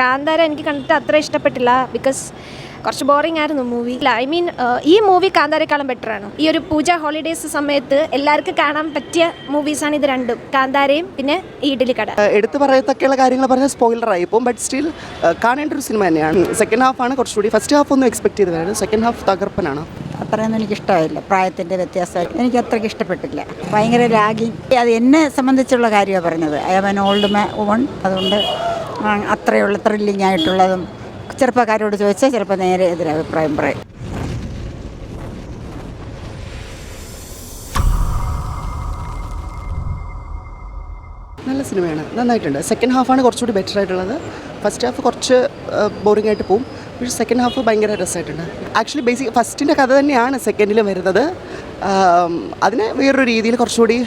കാന്താര എനിക്ക് കണ്ടിട്ട് അത്ര ഇഷ്ടപ്പെട്ടില്ല ബിക്കോസ് കുറച്ച് ബോറിംഗ് ആയിരുന്നു മൂവി ഐ മീൻ ഈ മൂവി കാന്താരേക്കാളും ബെറ്റർ ആണ്. ഈ ഒരു പൂജ ഹോളിഡേയ്സ് സമയത്ത് എല്ലാവർക്കും കാണാൻ പറ്റിയ മൂവീസാണ് ഇത് രണ്ടും. കാന്താരയും പിന്നെ ഈ ഇഡലി കട എടുത്തു പറയത്തക്കെയുള്ള കാര്യങ്ങൾ പറഞ്ഞാൽ സ്പോയിലറായി പോകും ബട്ട് സ്റ്റിൽ കാണേണ്ട ഒരു സിനിമ തന്നെയാണ്. സെക്കൻഡ് ഹാഫ് ആണ് കുറച്ചുകൂടി. ഫസ്റ്റ് ഹാഫ് ഒന്നും എക്സ്പെക്ട് ചെയ്തതായിരുന്നു സെക്കൻഡ് ഹാഫ് തകർപ്പനാണ്. അത്രയൊന്നും എനിക്ക് ഇഷ്ടമായില്ല. പ്രായത്തിന്റെ വ്യത്യാസം എനിക്ക് അത്രയ്ക്ക് ഇഷ്ടപ്പെട്ടില്ല. ഭയങ്കര ലാഗിങ് അത് എന്നെ സംബന്ധിച്ചുള്ള കാര്യമാണ് പറഞ്ഞത്. I am an old man അതുകൊണ്ട് അത്രയുള്ള ത്രില്ലിംഗ് ആയിട്ടുള്ളതും ചെറുപ്പക്കാരോട് ചോദിച്ചാൽ ചിലപ്പോൾ നേരെ എതിരഭിപ്രായം പറയും. നല്ല സിനിമയാണ്. നന്നായിട്ടുണ്ട്. സെക്കൻഡ് ഹാഫാണ് കുറച്ചുകൂടി ബെറ്റർ ആയിട്ടുള്ളത്. ഫസ്റ്റ് ഹാഫ് കുറച്ച് ബോറിംഗ് ആയിട്ട് പോകും പക്ഷേ സെക്കൻഡ് ഹാഫ് ഭയങ്കര രസമായിട്ടുണ്ട് ആക്ച്വലി ബേസിക് ഫസ്റ്റിന്റെ കഥ തന്നെയാണ് സെക്കൻഡിൽ വരുന്നത്. അതിന് വേറൊരു രീതിയിൽ കുറച്ചുകൂടി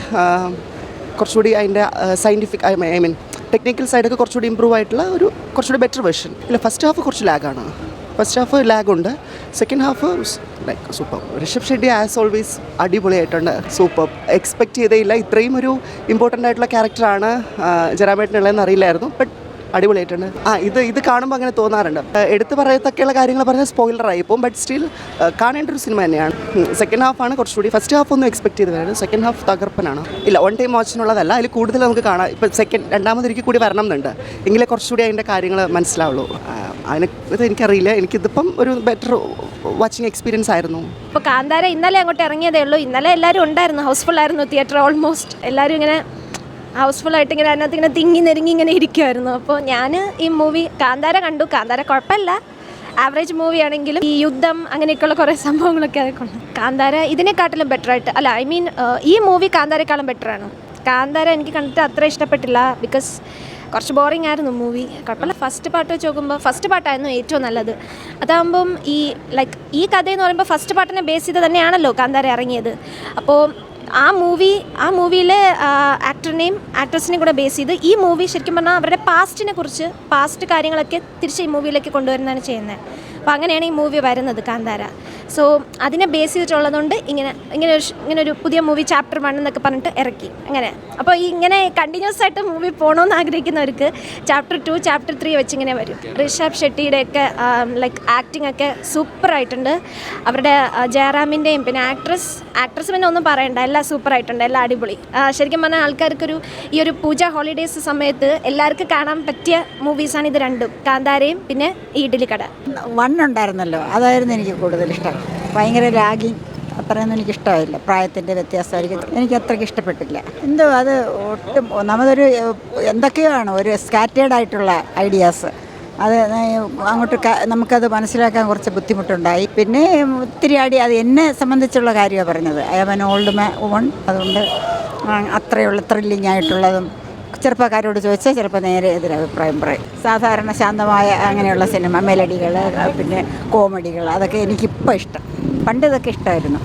കുറച്ചുകൂടി അതിന്റെ സയന്റിഫിക് ഐ മീൻ ടെക്നിക്കൽ സൈഡൊക്കെ കുറച്ചുകൂടി ഇമ്പ്രൂവ് ആയിട്ടുള്ള ഒരു കുറച്ചുകൂടി ബെറ്റർ വെർഷൻ ഇല്ല ഫസ്റ്റ് ഹാഫ് കുറച്ച് ലാഗാണ് first half ലാഗുണ്ട് second half like super Rishab Shetty as always അടിപൊളിയായിട്ടുണ്ട്. സൂപ്പർ എക്സ്പെക്ട് ചെയ്തേയില്ല ഇത്രയും ഒരു ഇമ്പോർട്ടന്റ് ആയിട്ടുള്ള ക്യാരക്ടറാണ് ജരാമേട്ടനുള്ളതെന്ന് അറിയില്ലായിരുന്നു. ബട്ട് അടിപൊളിയായിട്ടുണ്ട്. ആ ഇത് ഇത് കാണുമ്പോൾ അങ്ങനെ തോന്നാറുണ്ട്. എടുത്തു പറയത്തക്കെയുള്ള കാര്യങ്ങൾ പറഞ്ഞാൽ സ്പോയിലറായി പോകും ബട്ട് സ്റ്റിൽ കാണേണ്ട ഒരു സിനിമ തന്നെയാണ്. സെക്കൻഡ് ഹാഫ് ഹാഫാണ് കുറച്ചുകൂടി ഫസ്റ്റ് ഹാഫ് ഒന്നും എക്സ്പെക്ട് ചെയ്ത് വരുന്നത് സെക്കൻഡ് ഹാഫ് തകർപ്പനാണ്. ഇല്ല വൺ ടൈം വാച്ചിനുള്ളതല്ല അതിൽ കൂടുതൽ നമുക്ക് കാണാം. ഇപ്പോൾ സെക്കൻഡ് രണ്ടാമതൊരിക്കൽ കൂടി വരണം എന്നുണ്ട്. എങ്കിലേ കുറച്ചുകൂടി അതിന്റെ കാര്യങ്ങൾ മനസ്സിലാവുള്ളൂ. അതിനെ ഇത് എനിക്കറിയില്ല. എനിക്കിതിപ്പം ഒരു ബെറ്റർ വാച്ചിങ് എക്സ്പീരിയൻസ് ആയിരുന്നു. ഇപ്പോൾ കാന്താര ഇന്നലെ അങ്ങോട്ട് ഇറങ്ങിയതേ ഉള്ളൂ. ഇന്നലെ എല്ലാവരും ഉണ്ടായിരുന്നു. ഹൗസ്ഫുൾ ആയിരുന്നു തിയേറ്റർ ഓൾമോസ്റ്റ് എല്ലാവരും ഇങ്ങനെ ഹൗസ്ഫുൾ ആയിട്ട് ഇങ്ങനെ അതിനകത്ത് ഇങ്ങനെ തിങ്ങി നെരുങ്ങി ഇങ്ങനെ ഇരിക്കുമായിരുന്നു അപ്പോൾ ഞാൻ ഈ മൂവി കാന്താര കണ്ടു. കാന്താര കുഴപ്പമില്ല. ആവറേജ് മൂവി ആണെങ്കിലും ഈ യുദ്ധം അങ്ങനെയൊക്കെയുള്ള കുറേ സംഭവങ്ങളൊക്കെ അതൊക്കെ കാന്താര ഇതിനെക്കാട്ടിലും ബെറ്റർ ആയിട്ട് അല്ല ഐ മീൻ ഈ മൂവി കാന്താരക്കാളും ബെറ്റർ ആണ്. കാന്താര എനിക്ക് കണ്ടിട്ട് അത്ര ഇഷ്ടപ്പെട്ടില്ല ബിക്കോസ് കുറച്ച് ബോറിംഗ് ആയിരുന്നു മൂവി കുഴപ്പമില്ല. ഫസ്റ്റ് പാട്ട് വെച്ച് നോക്കുമ്പോൾ ഫസ്റ്റ് പാട്ടായിരുന്നു ഏറ്റവും നല്ലത്. അതാകുമ്പം ഈ ലൈക്ക് ഈ കഥയെന്ന് പറയുമ്പോൾ ഫസ്റ്റ് പാട്ടിനെ ബേസ് ചെയ്ത് തന്നെയാണല്ലോ കാന്താര ഇറങ്ങിയത്. അപ്പോൾ ആ മൂവി ആ മൂവിയിലെ ആക്ടറിനെയും ആക്ട്രസിനെയും കൂടെ ബേസ് ചെയ്ത് ഈ മൂവി ശരിക്കും പറഞ്ഞാൽ അവരുടെ പാസ്റ്റിനെ കുറിച്ച് പാസ്റ്റ് കാര്യങ്ങളൊക്കെ തിരിച്ച് ഈ മൂവിയിലേക്ക് കൊണ്ടുവരുന്നതാണ് ചെയ്യുന്നത്. അപ്പോൾ അങ്ങനെയാണ് ഈ മൂവി വരുന്നത് കാന്താര. സോ അതിനെ ബേസ് ചെയ്തിട്ടുള്ളതുകൊണ്ട് ഇങ്ങനെ ഇങ്ങനെ ഒരു ഇങ്ങനെ ഒരു പുതിയ മൂവി ചാപ്റ്റർ വൺ എന്നൊക്കെ പറഞ്ഞിട്ട് ഇറക്കി. അങ്ങനെ. അപ്പോൾ ഈ ഇങ്ങനെ കണ്ടിന്യൂസ് ആയിട്ട് മൂവി പോകണമെന്ന് ആഗ്രഹിക്കുന്നവർക്ക് ചാപ്റ്റർ ടു ചാപ്റ്റർ ത്രീ വെച്ച് ഇങ്ങനെ വരും. ഋഷഭ് ഷെട്ടിയുടെയൊക്കെ ലൈക്ക് ആക്ടിംഗ് ഒക്കെ സൂപ്പർ ആയിട്ടുണ്ട്. അവരുടെ ജയറാമിന്റെയും പിന്നെ ആക്ട്രസ് ആക്ട്രസ് പിന്നെ ഒന്നും പറയണ്ട എല്ലാം സൂപ്പർ ആയിട്ടുണ്ട് എല്ലാം അടിപൊളി. ശരിക്കും പറഞ്ഞാൽ ആൾക്കാർക്കൊരു ഈ ഒരു പൂജ ഹോളിഡേയ്സ് സമയത്ത് എല്ലാവർക്കും കാണാൻ പറ്റിയ മൂവീസാണ് ഇത് രണ്ടും. കാന്താരയും പിന്നെ ഈ ഇഡലി കട. വൺ ഉണ്ടായിരുന്നല്ലോ. അതായിരുന്നു എനിക്ക് കൂടുതൽ ഇഷ്ടം. ഭയങ്കര ലാഗിങ്. അത്രയൊന്നും എനിക്ക് ഇഷ്ടമായില്ല പ്രായത്തിന്റെ വ്യത്യാസമായിരിക്കും. എനിക്ക് അത്രയ്ക്ക് ഇഷ്ടപ്പെട്ടില്ല. എന്തോ അത് ഒട്ടും ഒന്നാമതൊരു എന്തൊക്കെയാണ് ഒരു സ്കാറ്റേഡ് ആയിട്ടുള്ള ഐഡിയാസ് അത് അങ്ങോട്ട് നമുക്കത് മനസ്സിലാക്കാൻ കുറച്ച് ബുദ്ധിമുട്ടുണ്ടായി. പിന്നെ ഒത്തിരി അടി അത് എന്നെ സംബന്ധിച്ചുള്ള കാര്യമാണ് പറഞ്ഞത്. I an old may one അതുകൊണ്ട് അത്രയുള്ള ത്രില്ലിംഗ് ആയിട്ടുള്ളതും ചെറുപ്പക്കാരോട് ചോദിച്ചാൽ ചിലപ്പോൾ നേരെ എതിരഭിപ്രായം പറയും. സാധാരണ ശാന്തമായ അങ്ങനെയുള്ള സിനിമ മെലഡികൾ പിന്നെ കോമഡികൾ അതൊക്കെ എനിക്കിപ്പോൾ ഇഷ്ടം. പണ്ട് ഇതൊക്കെ ഇഷ്ടമായിരുന്നു